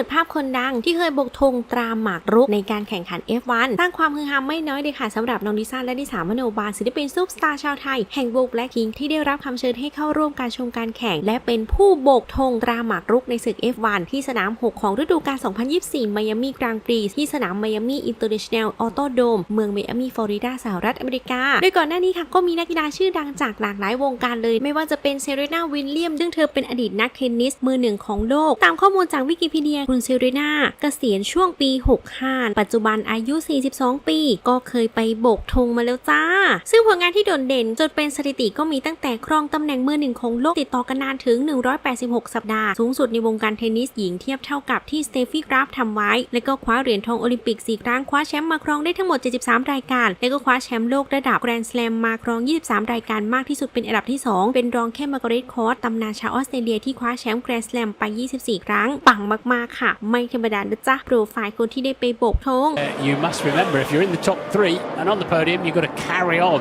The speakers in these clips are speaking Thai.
ปิดภาพคนดังที่เคยบกธงตราหมากรุกในการแข่งขัน F1 สร้างความฮือฮาไม่น้อยเลยค่ะสำหรับน้องลิซ่าและดิสามโนบาลศิลปินซุปสตาร์ชาวไทย แห่งวงแบล็คพิงที่ได้รับคำเชิญให้เข้าร่วมการชมการแข่ง และเป็นผู้โบกธงตราหมากรุกในศึก F1 ที่สนาม 6 ของฤดูกาล 2024 ไมอามี่กลางปรีที่สนามไมอามี่อินเตอร์เนชั่นแนลออโตโดมเมืองไมอามี่ฟลอริดาสหรัฐอเมริกา โดยก่อนหน้านี้ค่ะก็มีนักกีฬาชื่อดังจากหลากหลายวงการเลย ไม่ว่าจะเป็นเซเรนาวิลเลียมซึ่งเธอเป็นอดีตนักเทนนิสมือหนึ่งของโลก ตามข้อมูลจากวิกิพีเดียคุณเซเรนาเกษียณช่วงปี 65 ปัจจุบันอายุ 42 ปี ก็เคยไปโบกธงมาแล้วจ้า ซึ่งผลงานที่โดดเด่นจนเป็นสถิติก็มีตั้งแต่ครองตำแหน่งมือหนึ่งของโลกติดต่อกันนานถึง 186 สัปดาห์ สูงสุดในวงการเทนนิสหญิงเทียบเท่ากับที่สเตฟี่กราฟทำไว้ และก็คว้าเหรียญทองโอลิมปิก 4 ครั้งคว้าแชมป์มาครองได้ทั้งหมด 73 รายการ และก็คว้าแชมป์โลกระดับแกรนด์สแลมมาครอง 23 รายการมากที่สุดเป็นอันดับที่ 2 เป็นรองแค่มาร์กาเร็ตคอร์สตำนานชาวออสเตรเลียที่คว้าแชมป์แกรนด์สแลมไป 24 ครั้งปังมากๆค่ะค่ะ ไม่ธรรมดานะจ๊ะโปรไฟล์คนที่ได้ไปโบกธง you must remember if you're in the top three and on the podium, you've got to carry on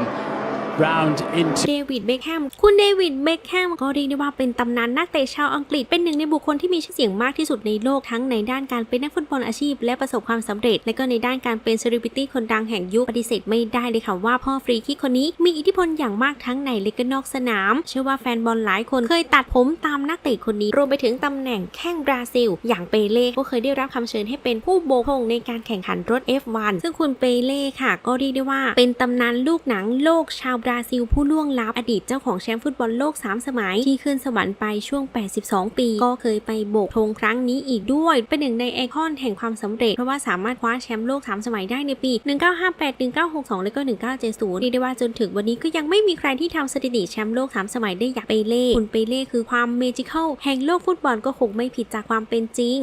round into เดวิดเบคแฮมคุณเดวิดเบคแฮมก็เรียกได้ว่าเป็นตำนานนักเตะชาวอังกฤษเป็นหนึ่งในบุคคลที่มีชื่อเสียงมากที่สุดในโลกทั้งในด้านการเป็นนักฟุตบอลอาชีพ และประสบความสำเร็จ และก็ในด้านการเป็นเซเลบริตี้คนดังแห่งยุคปฏิเสธไม่ได้เลยค่ะว่าพ่อฟรีคิกคนนี้มีอิทธิพลอย่างมากทั้งในและก็นอกสนาม เชื่อว่าแฟนบอลหลายคนเคยตัดผมตามนักเตะคนนี้ รวมไปถึงตำแหน่งแข้งบราซิล อย่างเปเล่ก็เคยได้รับคำเชิญให้เป็นผู้โบกธงในการแข่งขันรถ F1 ซึ่งคุณเปเล่ค่ะ ก็เรียกได้ว่า เป็นตำนานลูกหนังโลกชาวบราซิลผู้ล่วงลับอดีตเจ้าของแชมป์ฟุตบอลโลก 3 สมัย ที่ขึ้นสวรรค์ไปช่วง 82 ปี ก็เคยไปโบกธงครั้งนี้อีกด้วย เป็นหนึ่งในไอคอนแห่งความสำเร็จ เพราะว่าสามารถคว้าแชมป์โลก 3 สมัยได้ในปี 1958 1962 และก็ 1970เรียกได้ว่าจนถึงวันนี้ก็ยังไม่มีใครที่ทำสถิติแชมป์โลก 3 สมัยได้อย่างเปเล่คุณเปเล่คือความเมจิคอลแห่งโลกฟุตบอลก็คงไม่ผิดจากความเป็นจริง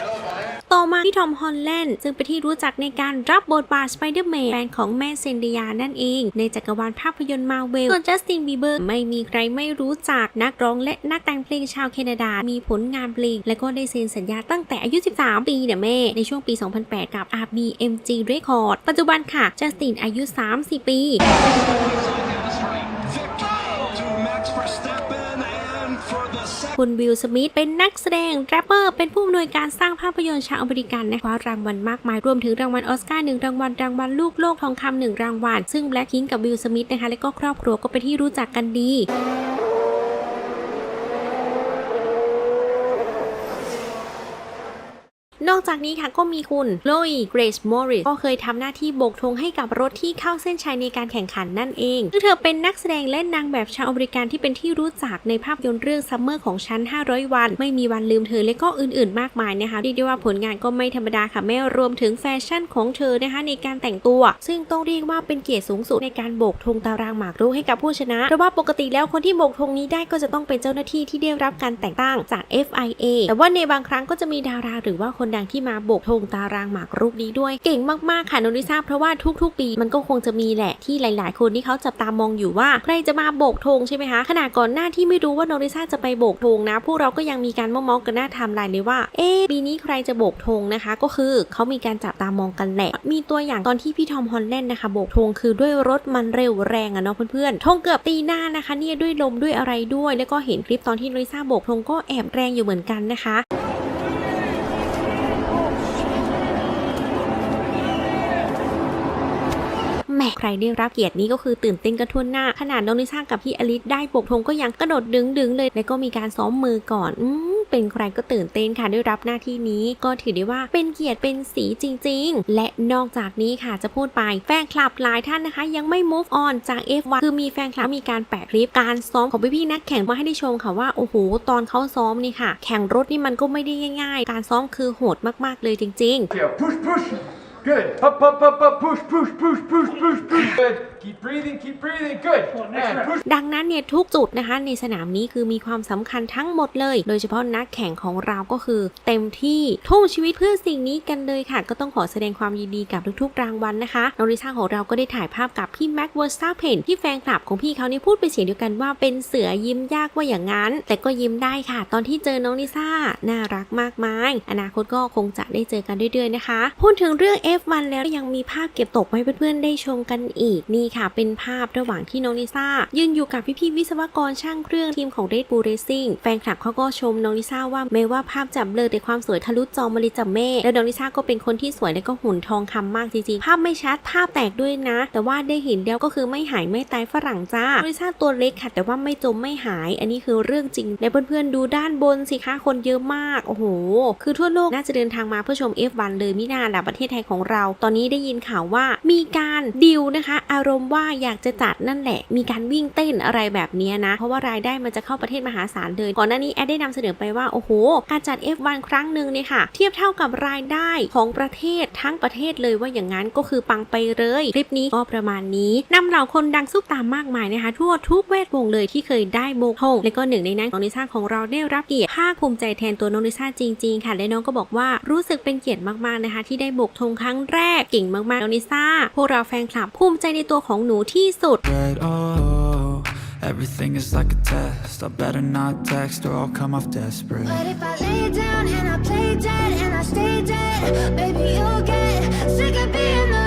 Uh, ต่อมาที่ทอมฮอลแลนด์ซึ่งเป็นที่รู้จักในการรับบทบาทสไปเดอร์แมนแฟนของแม่เซนเดียนั่นเอง ในจักรวาลภาพยนตร์มาเวลส่วนจัสตินบีเบอร์ไม่มีใครไม่รู้จักนักร้องและนักแต่งเพลงชาวแคนาดา มีผลงานเพลงและก็ได้เซ็นสัญญาตั้งแต่อายุ 13 ปีเนี่ยแม่ ในช่วงปี 2008 กับ RBMG Record ปัจจุบันค่ะจัสตินอายุ 30 ปี คุณวิลสมิธเป็นนักแสดงแรปเปอร์ เป็นผู้อำนวยการสร้างภาพยนตร์ชาวอเมริกันนะคะคว้ารางวัลมากมายรวมถึงรางวัลออสการ์หนึ่งรางวัลรางวัลลูกโลกทองคำหนึ่งรางวัลซึ่งแบล็คพิงกับวิลสมิธนะคะและก็ครอบครัวก็เป็นที่รู้จักกันดี นอกจากนี้ค่ะก็มีคุณโ o ยเกรซมอริสก็เคยทำหน้าที่โบกธงให้กับรถที่เข้าเส้นชัยในการแข่งขันนั่นเองซึ่งเธอเป็นนักแสดงและนางแบบชาวอเมริกันที่เป็นที่รู้จักในภาพยนตร์เรื่องซัมเมอร์ของฉัน 500 วัน ไม่มีวันลืมเธอและก็อื่นๆ มากมายนะคะเรียกได้ว่าผลงานก็ไม่ธรรมดาค่ะแม่รวมถึงแฟชั่นของเธอนะคะในการแต่งตัว ซึ่งต้องเรียกว่าเป็นเกียรติสูงสุดในการโบกธงตารางหมากรุกให้กับผู้ชนะเพราะว่าปกติแล้วคนที่โบกธงนี้ได้ก็จะต้องเป็นเจ้าหน้าที่ที่ได้รับการแต่งตั้งจาก FIA แต่ว่าในบางครั้งก็จะมีดาราหรือว่าคนดังที่มาโบกธงตารางหมากรุกนี้ด้วย เก่งมากๆค่ะโนริซาเพราะว่าทุกๆ ปีมันก็คงจะมีแหละที่หลาย ๆ คนที่เขาจับตามองอยู่ว่าใครจะมาโบกธงใช่ไหมคะขณะก่อนหน้าที่ไม่รู้ว่าโนริซาจะไปโบกธงนะ พวกเราก็ยังมีการมองๆกันหน้าไทม์ไลน์เลยว่า เอ๊ปีนี้ใครจะโบกธงนะคะ ก็คือเขามีการจับตามองกันแหละ มีตัวอย่างตอนที่พี่ทอมฮอลแลนด์นะคะโบกธงคือด้วยรถมันเร็วแรงอะเนาะเพื่อนๆธงเกือบตีหน้านะคะเนี่ยด้วยลมด้วยอะไรด้วย แล้วก็เห็นคลิปตอนที่โนริซาโบกธงก็แอบแรงอยู่เหมือนกันนะคะ ใครได้รับเกียรตินี้ก็คือตื่นเต้นกันทั่วหน้า ขนาดน้องลิซ่ากับพี่อลิสได้ปกธงก็ยังกระโดดดึงดึงๆเลย แล้วก็มีการซ้อมมือก่อนอืเป็นใครก็ตื่นเต้นค่ะได้รับหน้าที่นี้ ก็ถือได้ว่าเป็นเกียรติเป็นสีจริง ๆ และนอกจากนี้ค่ะจะพูดไปแฟนคลับหลายท่านนะคะ ยังไม่ move on จาก F1 คือมีแฟนคลับมีการแปะคลิปการซ้อมของพี่ๆนักแข่งมาให้ได้ชมค่ะว่าโอ้โหตอนเขาซ้อมนี่ค่ะ แข่งรถนี่มันก็ไม่ได้ง่าย ๆ การซ้อมคือโหดมากๆเลยจริงๆ Yeah, push, push. Good. Up, up, up, up. Push, push, push, push, push, push. Good. Keep breathing, keep breathing. Good. And push. ดังนั้นเนี่ยทุกจุดนะคะในสนามนี้คือมีความสำคัญทั้งหมดเลย โดยเฉพาะนักแข่งของเราก็คือ เต็มที่ทุ่มชีวิตเพื่อสิ่งนี้กันเลยค่ะ ก็ต้องขอแสดงความยินดีกับทุกๆรางวัลนะคะน้องลิซ่าของเราก็ได้ถ่ายภาพกับพี่แม็กเวอร์สตาเพนที่แฟนคลับของพี่เขาเนี่ยพูดเป็นเสียงเดียวกันว่าเป็นเสือยิ้มยากว่าอย่างนั้น แต่ก็ยิ้มได้ค่ะ ตอนที่เจอน้องลิซ่าน่ารักมากมายอนาคตก็คงจะได้เจอกันเรื่อยๆนะคะพูดถึงเรื่อง F1 แล้วยังมีภาพเก็บตกไว้เพื่อนๆได้ชมกันอีกนี่ค่ะ เป็นภาพระหว่างที่น้องลิซ่ายืนอยู่กับพี่ๆวิศวกรช่างเครื่องทีมของ Red Bull Racing แฟนคลับเขาก็ชมน้องลิซ่าว่าแม้ว่าภาพจับเบลอแต่ความสวยทะลุจอมาเลยจับเม่แล้วน้องลิซ่าก็เป็นคนที่สวยและก็หุ่นทองคำมากจริงๆ ภาพไม่ชัดภาพแตกด้วยนะ แต่ว่าได้เห็นแล้วก็คือไม่หายไม่ตายฝรั่งจ้าน้องลิซ่าตัวเล็กค่ะ แต่ว่าไม่จมไม่หาย อันนี้คือเรื่องจริงและเพื่อนๆดูด้านบนสิคะคนเยอะมากโอ้โหคือทั่วโลกน่าจะเดินทางมาเพื่อชม F1 เลยมินาล่ะประเทศไทยของเรา ตอนนี้ได้ยินข่าวว่ามีการดิวนะคะอารมณ์ว่าอยากจะจัดนั่นแหละ มีการวิ่งเต้นอะไรแบบนี้นะ เพราะว่ารายได้มันจะเข้าประเทศมหาศาลเลย ก่อนหน้านี้แอดได้นำเสนอไปว่า โอ้โห การจัด F1 ครั้งหนึ่งเนี่ยค่ะ เทียบเท่ากับรายได้ของประเทศทั้งประเทศเลยว่าอย่างนั้นก็คือปังไปเลย คลิปนี้ก็ประมาณนี้นำเหล่าคนดังซุปตามมากมายนะคะ ทั่วทุกแวดวงเลยที่เคยได้โบกธงและก็หนึ่งในนั้นของนิซ่าของเราได้รับเกียรติภาคภูมิใจแทนตัวน้องนิซ่าจริง ๆ ค่ะ และน้องก็บอกว่ารู้สึกเป็นเกียรติมากๆนะคะ ที่ได้โบกธงครั้งแรกเก่งมากๆน้องนิซ่าพวกเราแฟนคลับภูมิใจในตัวของหนูที่สุด But oh, everything is like a test. I better not text or I'll come off desperate. But if I lay down and I play dead and I stay dead, baby, you'll get sick of being the